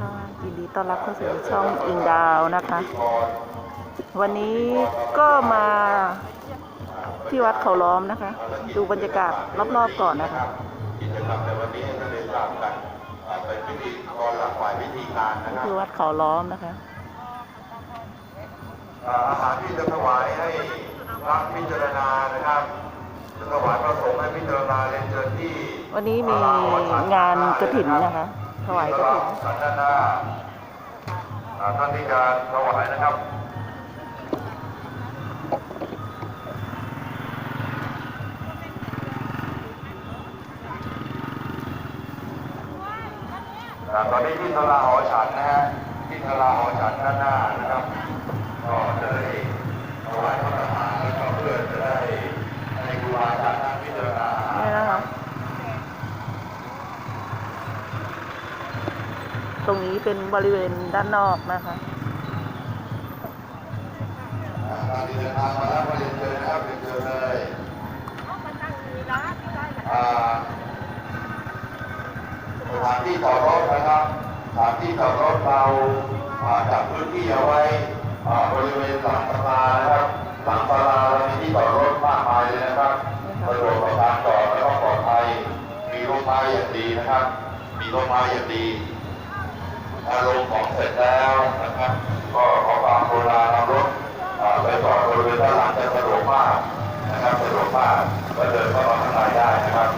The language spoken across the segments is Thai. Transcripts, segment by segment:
ค่ะยินดีต้อนรับเข้าสู่ช่องอิงดาวนะคะ วันนี้ก็มาที่วัดเขาล้อมนะคะ ดูบรรยากาศรอบๆก่อนนะคะกิจกรรมในวันนี้ก็เลยตามกันอ่าเป็นพิธีกรหลักฝ่ายพิธีการนะนี่ครับคือวัดเขาล้อมนะคะอ่าอาหารที่จะถวายให้พระพิจารณานะครับจะถวายพระสงฆ์ให้พิจารณาเรียนเชิญที่วันนี้มีงานกระถิ่นนะคะ ถวายกระถิ่นสันด้านหน้าอ่าท่านที่จะถวายนะครับอ่าตอนนี้ที่ทลาหอฉันนะฮะที่ทลาหอฉันด้านหน้า รงนี้เป็นบริเวณด้านนอกนะคะอ่าการที่เดินทางมาแล้วก็เรียนเชิญนะครับเรียนเชิญเลยอ่าสถานที่จอดรถนะครับสถานที่จอดรถเราอ่าจัดพื้นที่เอาไว้อ่าบริเวณหลังศาลานะครับหลังศาลาเรามีที่จอดรถมากมายเลยนะครับสะดวกต่อการจอดแล้วก็ปลอดภัยมีร่มไม้อย่างดีนะครับ มีร่มไม้อย่างดีถ้า ลงของเสร็จแล้วนะครับก็ขอความกรุณานำรถไปจอดบริเวณด้านหลังจะสะดวกมากนะครับสะดวกมากก็เดินเข้ามาข้างในได้นะครับ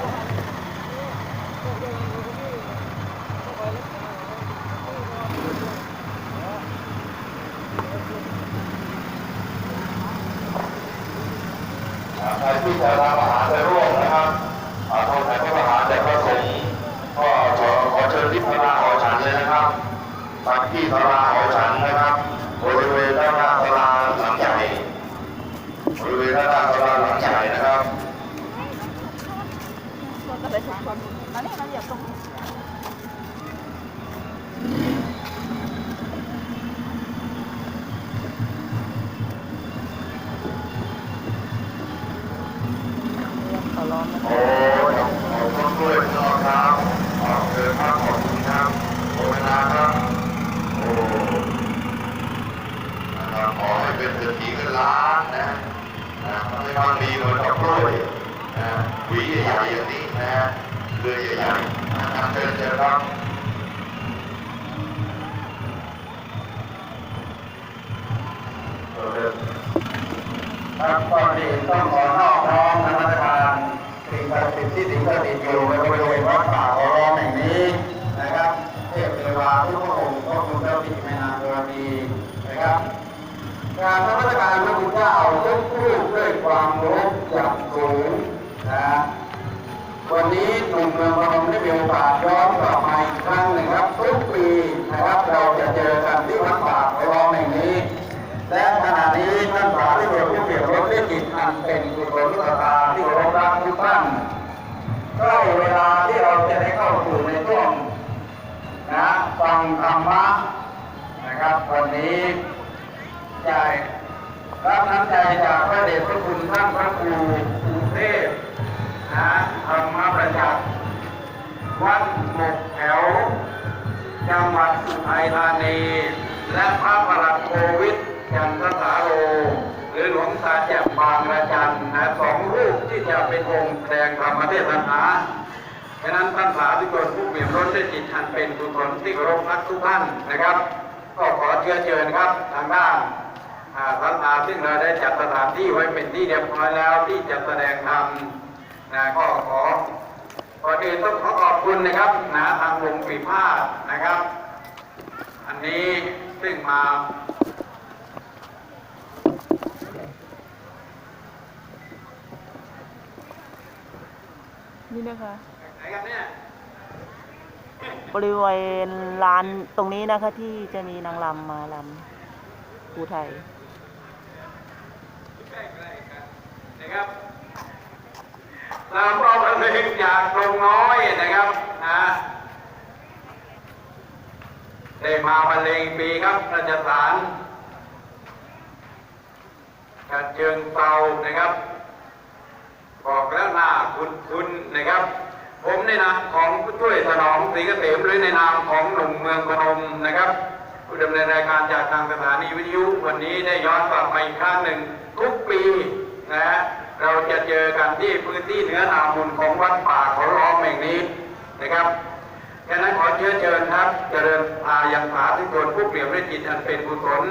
อ่าใครที่จะทำอาหารไปร่ ตักที่พระราหอฉันนะครับบริเวณด้านหน้าพระราหลังใหญ่บริเวณด้านหน้าพระราหลังใหญ่นะครับเขาล้อมนะคะโอ้ยขอบคุณด้วยพี่น้องครับขอบคุณครับขอบคุณครับโอเวลาครับ โอ้ นะขอให้เป็นเศรษฐีเงินล้านนะนะไม่ต้องดีเหมือนกับกล้วยนะหวีใหญ่ๆอย่างนี้นะเรือใหญ่ๆนะครับเชิญเชิญครับครับก่อนอื่นต้องขอนอบน้อมนมัสการสิ่งศักดิ์สิทธิ์ที่สิงสถิตอยู่ในบริเวณวัดป่าโอร้องแห่งนี้นะครับ เทพเทวาทุกพระองค์ก็คุณเจ้าที่แม่นางธรณีนะครับ การนมัสการพระพุทธเจ้ายกพูดด้วยความเคารพอย่างสูงนะวันนี้หนุ่มเมืองพนมได้มีโอกาสย้อนกลับมาอีกครั้งหนึ่งครับทุกปีนะครับเราจะเจอกันที่วัดป่าโอรองแห่งนี้ และขณะนี้ท่านสาธุชนผู้เกี่ยวรถด้วยจิตอันเป็นกุศลศรัทธาที่เคารพรักทุกท่านใกล้เวลาที่เราจะได้เข้าสู่ในช่วงนะฟังธรรมะนะครับวันนี้ได้ รับน้ำใจจากพระเดชพระคุณท่านพระครูกรุงเทพนะธรรมประจักษ์วัดหมกแถว จังหวัดสุทัยธานี และพระประหลัดโควิดยันทสาโร หรือหลวงตาแจ่มบางระจันนะสองรูปที่จะเป็นองค์แสดงธรรมเทศนาฉะนั้นท่านสาธุชนผู้เปี่ยมล้นด้จิตอันเป็นกุศลที่เคารพรักทุกท่านนะครับ ก็ขอเชื้อเชิญครับทางด้าน อ่าศาลาซึ่งเราได้จัดสถานที่ไว้เป็นที่เรียบร้อยแล้วที่จะแสดงธรรมนะก็ขอก่อนอื่นต้องขอขอบคุณนะครับนะทางวงปีพาดนะครับ อันนี้ซึ่งมานี่นะคะไหนกันเนี่ยบริเวณลานตรงนี้นะคะที่จะมีนางรำมาลำภูไทย ใกล้ๆกันนะครับ ลำเอาเพลงจากกรงน้อยนะครับนะได้มาบรรเลงปีครับราชสารกัดเชิงเตานะครับ บอกแล้วหน้าคุณคุณนะครับ ผมในนามของผู้ช่วยสนองศรีเกษมหรือในนามของหนุ่มเมืองพนมนะครับผู้ดำเนินรายการจากทางสถานีวิทยุวันนี้ได้ย้อนกลับมาอีกครั้งหนึ่งทุกปีนะฮะ เราจะเจอกันที่พื้นที่เหนือนามุนของวัดป่าเขาล้อมแห่งนี้นะครับฉะนั้นขอเชื้อเชิญครับ เจริญพายังสาธุชนผู้เปลี่ยนด้วยจิตอันเป็นกุศล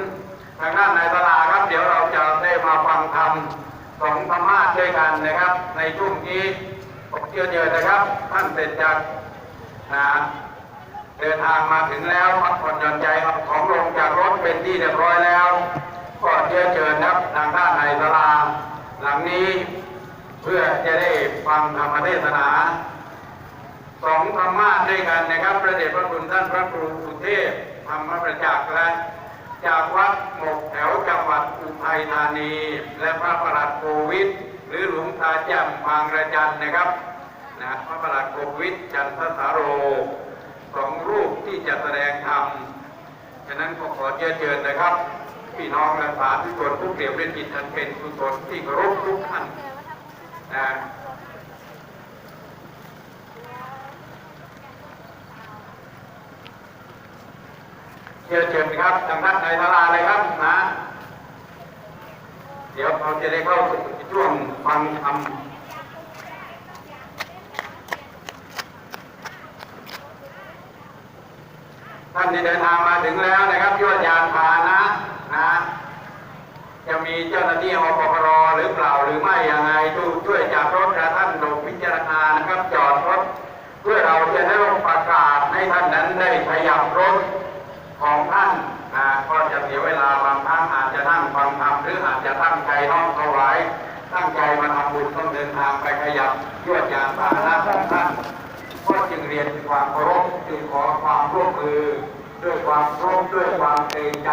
ทางด้านนายตลาครับ เดี๋ยวเราจะได้มาฟังธรรมสองธรรมะด้วยกันนะครับ ในช่วงนี้ขอเชื้อเชิญนะครับ ท่านเสร็จจากนะเดินทางมาถึงแล้วพักผ่อนหย่อนใจเอาของลงจากรถเป็นที่เรียบร้อยแล้ว ก็เชื้อเชิญครับทางด้านในศาลา หลังนี้เพื่อจะได้ฟังธรรมเทศนาสองธรรมะด้วยกันนะครับพระเดชพระคุณท่านพระครูสุเทพธรรมประจักษ์และจากวัดหมกแถวจังหวัดอุทัยธานี และพระประหลัดโควิดหรือหลวงตาแจ่มบางระจันนะครับนะพระประหลัดโควิดจันทสาโรสองรูปที่จะแสดงธรรมฉะนั้นก็ขอเชิญเชิญนะครับ พี่น้องและสาธุชนผู้เปรียบเป็นจิตอันเป็นกุศลที่เคารพทุกท่านนะเชิญเชิญครับทางด้านในศาลาเลยครับนะ เดี๋ยวเราจะได้เข้าสู่ช่วงฟังธรรมท่านที่เดินทางมาถึงแล้วนะครับยวดยานพานะน มีเจ้าหน้าที่อปพรหรือเปล่าหรือไม่ยังไงช่วยจากรถและท่านลงพิจารณานะครับจอดรถเพื่อเราจะได้ประกาศให้ท่านนั้นได้ขยับรถของท่านนะก็จะเสียเวลาบางครั้งอาจจะนั่งฟังธรรมหรืออาจจะตั้งใจน้อมถวายตั้งใจมาทำบุญต้องเดินทางไปขยับยวดยานพาหนะของท่านก็จึงเรียนความเคารพจึงขอความร่วมมือ ด้วยความเคารพด้วยความเกรงใจ